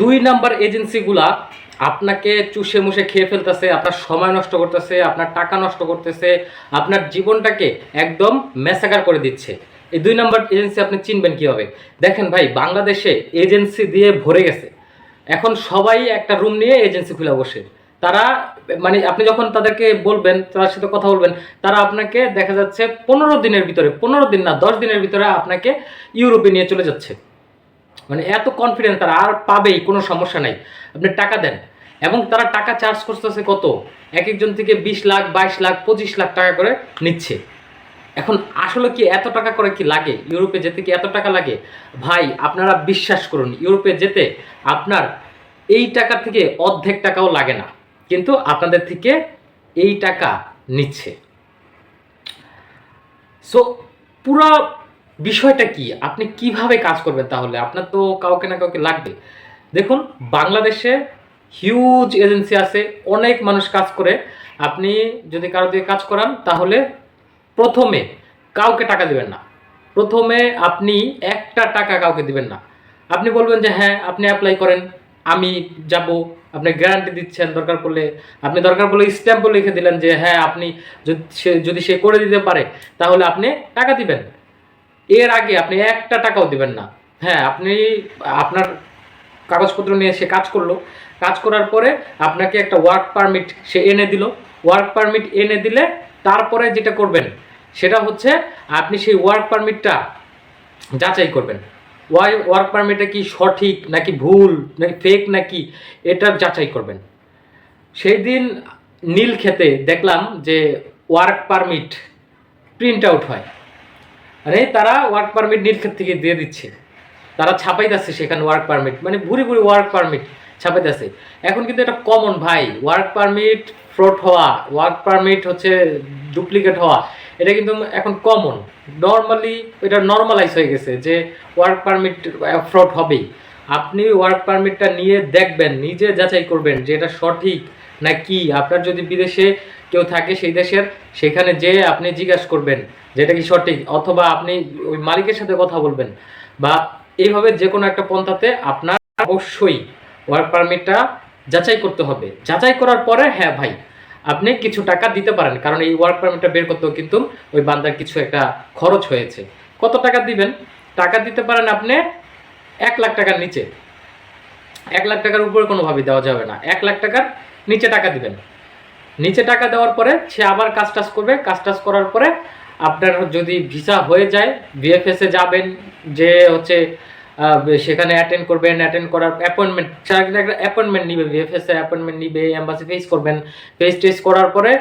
দুই নাম্বার এজেন্সিগুলা আপনাকে চুষে মুষে খেয়ে ফেলতেছে, আপনার সময় নষ্ট করতেছে, আপনার টাকা নষ্ট করতেছে, আপনার জীবনটাকে একদম মেসাকার করে দিচ্ছে। এই দুই নাম্বার এজেন্সি আপনি চিনবেন কীভাবে? দেখেন ভাই, বাংলাদেশে এজেন্সি দিয়ে ভরে গেছে। এখন সবাই একটা রুম নিয়ে এজেন্সি খুলে বসে। তারা মানে আপনি যখন তাদেরকে বলবেন তার সাথে কথা বলবেন, তারা আপনাকে দেখা যাচ্ছে পনেরো দিনের ভিতরে, পনেরো দিন না, দশ দিনের ভিতরে আপনাকে ইউরোপে নিয়ে চলে যাচ্ছে। মানে এত কনফিডেন্ট তারা আর পাবেই, কোনো সমস্যা নাই। আপনি টাকা দেন। এবং তারা টাকা চার্জ করতেছে কত? এক একজন থেকে বিশ লাখ, বাইশ লাখ, পঁচিশ লাখ টাকা করে নিচ্ছে। এখন আসলে কি এত টাকা করে কি লাগে? ইউরোপে যেতে কি এত টাকা লাগে? ভাই, আপনারা বিশ্বাস করুন, ইউরোপে যেতে আপনার এই টাকা থেকে অর্ধেক টাকাও লাগে না। কিন্তু আপনাদের থেকে এই টাকা নিচ্ছে। সো পুরো বিষয়টা কি? আপনি কীভাবে কাজ করবেন তাহলে? আপনার তো কাউকে না কাউকে লাগবে। দেখুন, বাংলাদেশে হিউজ এজেন্সি আছে, অনেক মানুষ কাজ করে। আপনি যদি কারও দিয়ে কাজ করান, তাহলে প্রথমে কাউকে টাকা দিবেন না। প্রথমে আপনি একটা টাকা কাউকে দিবেন না। আপনি বলবেন যে হ্যাঁ আপনি অ্যাপ্লাই করেন, আমি যাব। আপনি গ্যারান্টি দিচ্ছেন, দরকার পড়লে। আপনি দরকার পড়লে স্ট্যাম্পও লিখে দিলেন যে হ্যাঁ আপনি যদি সে যদি সে করে দিতে পারে, তাহলে আপনি টাকা দিবেন। এর আগে আপনি একটা টাকাও দিবেন না। হ্যাঁ আপনি আপনার কাগজপত্র নিয়ে সে কাজ করল। কাজ করার পরে আপনাকে একটা ওয়ার্ক পারমিট সে এনে দিল। ওয়ার্ক পারমিট এনে দিলে তারপরে যেটা করবেন, সেটা হচ্ছে আপনি সেই ওয়ার্ক পারমিটটা যাচাই করবেন। ওয়াই ওয়ার্ক পারমিটটা কি সঠিক নাকি ভুল, নাকি ফেক নাকি, এটা যাচাই করবেন। সেই দিন নীল খেতে দেখলাম যে ওয়ার্ক পারমিট প্রিন্ট আউট হয়। মানে তারা ওয়ার্ক পারমিট নীলক্ষেত থেকে দিয়ে দিচ্ছে। তারা ছাপাইতেছে সেখানে ওয়ার্ক পারমিট মানে ভুরি ভুরি ওয়ার্ক পারমিট ছাপাইতেছে। এখন কিন্তু এটা কমন ভাই ওয়ার্ক পারমিট ফ্রড হওয়া ওয়ার্ক পারমিট হচ্ছে ডুপ্লিকেট হওয়া, এটা কিন্তু এখন কমন নর্মালি এটা নর্মালাইজ হয়ে গেছে যে ওয়ার্ক পারমিট ফ্রড হবেই। আপনি ওয়ার্ক পারমিটটা নিয়ে দেখবেন, নিজে যাচাই করবেন যে এটা সঠিক না কি। আপনার যদি বিদেশে কেউ থাকে সেই দেশের, সেখানে যে আপনি জিজ্ঞাসা করবেন যেটা কি সঠিক, অথবা আপনি ওই মালিকের সাথে কথা বলবেন। বা এইভাবে যে কোনো একটা পন্থাতে আপনার অবশ্যই ওয়ার্ক পারমিটটা যাচাই করতে হবে। যাচাই করার পরে হ্যাঁ ভাই, আপনি কিছু টাকা দিতে পারেন, কারণ এই ওয়ার্ক পারমিটটা বের করতেও কিন্তু ওই বান্দার কিছু একটা খরচ হয়েছে। কত টাকা দিবেন? টাকা দিতে পারেন আপনি এক লাখ টাকার নিচে। এক লাখ টাকার উপরে কোনোভাবেই দেওয়া যাবে না। এক লাখ টাকার নিচে টাকা দিবেন। নিচে টাকা দেওয়ার পরে সে আবার কাজ টাজ করবে। কাজ টাজ করার পরে আপনার যদি ভিসা হয়ে যায় বিএফএসে যাবেন, যে হচ্ছে সেখানে অ্যাটেন্ড করবেন অ্যাটেন্ড করার অ্যাপয়েন্টমেন্ট একটা অ্যাপয়েন্টমেন্ট নিবে বিএফএসে অ্যাপয়েন্টমেন্ট নিবে এম্বাসি ফেস করবেন ফেস টেস্ট করার পরে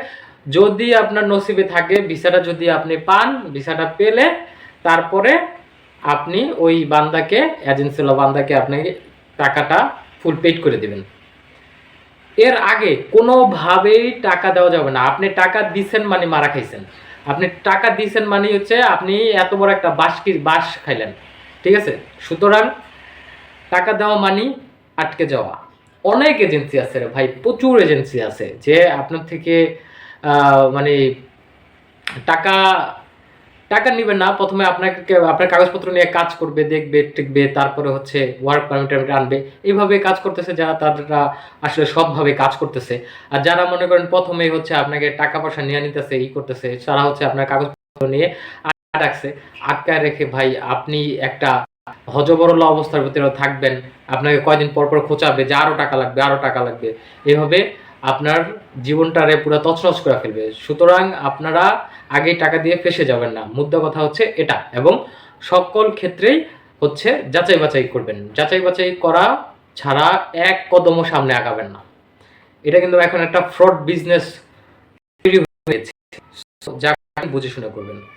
যদি আপনার নসিবে থাকে, ভিসাটা যদি আপনি পান, ভিসাটা পেলে তারপরে আপনি ওই বান্দাকে এজেন্সিওয়ালা বান্দাকে আপনাকে টাকাটা ফুল পেড করে দিবেন। এর আগে কোনোভাবেই টাকা দেওয়া যাবে না। আপনি টাকা দিছেন মানে মারা খাইছেন। আপনি টাকা দিছেন মানে হচ্ছে আপনি এত বড় একটা বাস কি বাস খাইলেন। ঠিক আছে? সুতরাং টাকা দেওয়া মানি আটকে যাওয়া। অনেক এজেন্সি আছে রে ভাই, প্রচুর এজেন্সি আছে যে আপনার থেকে মানে টাকা টাকা নিবেন না, প্রথমে আপনাকে, আপনার কাগজপত্র নিয়ে কাজ করবে, দেখবে, টিকবে, তারপরে হচ্ছে ওয়ার্ক পারমিট আনবে। এইভাবে কাজ করতেছে যারা তারা আসলে সৎভাবে কাজ করতেছে। আর যারা মনে করেন প্রথমেই হচ্ছে আপনাকে টাকা পয়সা নিয়ে নিতেছে, ই করতেছে, তারা হচ্ছে আপনার কাগজপত্র নিয়ে আটকে রাখছে। আটকায় রেখে ভাই, আপনি একটা হজবরল অবস্থার ভিতরে থাকবেন। আপনাকে কয়দিন পর পর খোঁচাবে যে আরও টাকা লাগবে আরও টাকা লাগবে। এভাবে আপনার জীবনটারে পুরো তছনছ করে ফেলবে। সুতরাং আপনারা আগেই টাকা দিয়ে ফেসে যাবেন না। মুদ্রা কথা হচ্ছে এটা। এবং সকল ক্ষেত্রেই হচ্ছে যাচাই বাছাই করবেন। যাচাই বাছাই করা ছাড়া এক কদমও সামনে আগাবেন না। এটা কিন্তু এখন একটা ফ্রড বিজনেস তৈরি হয়েছে। যা বুঝে শুনে করবেন।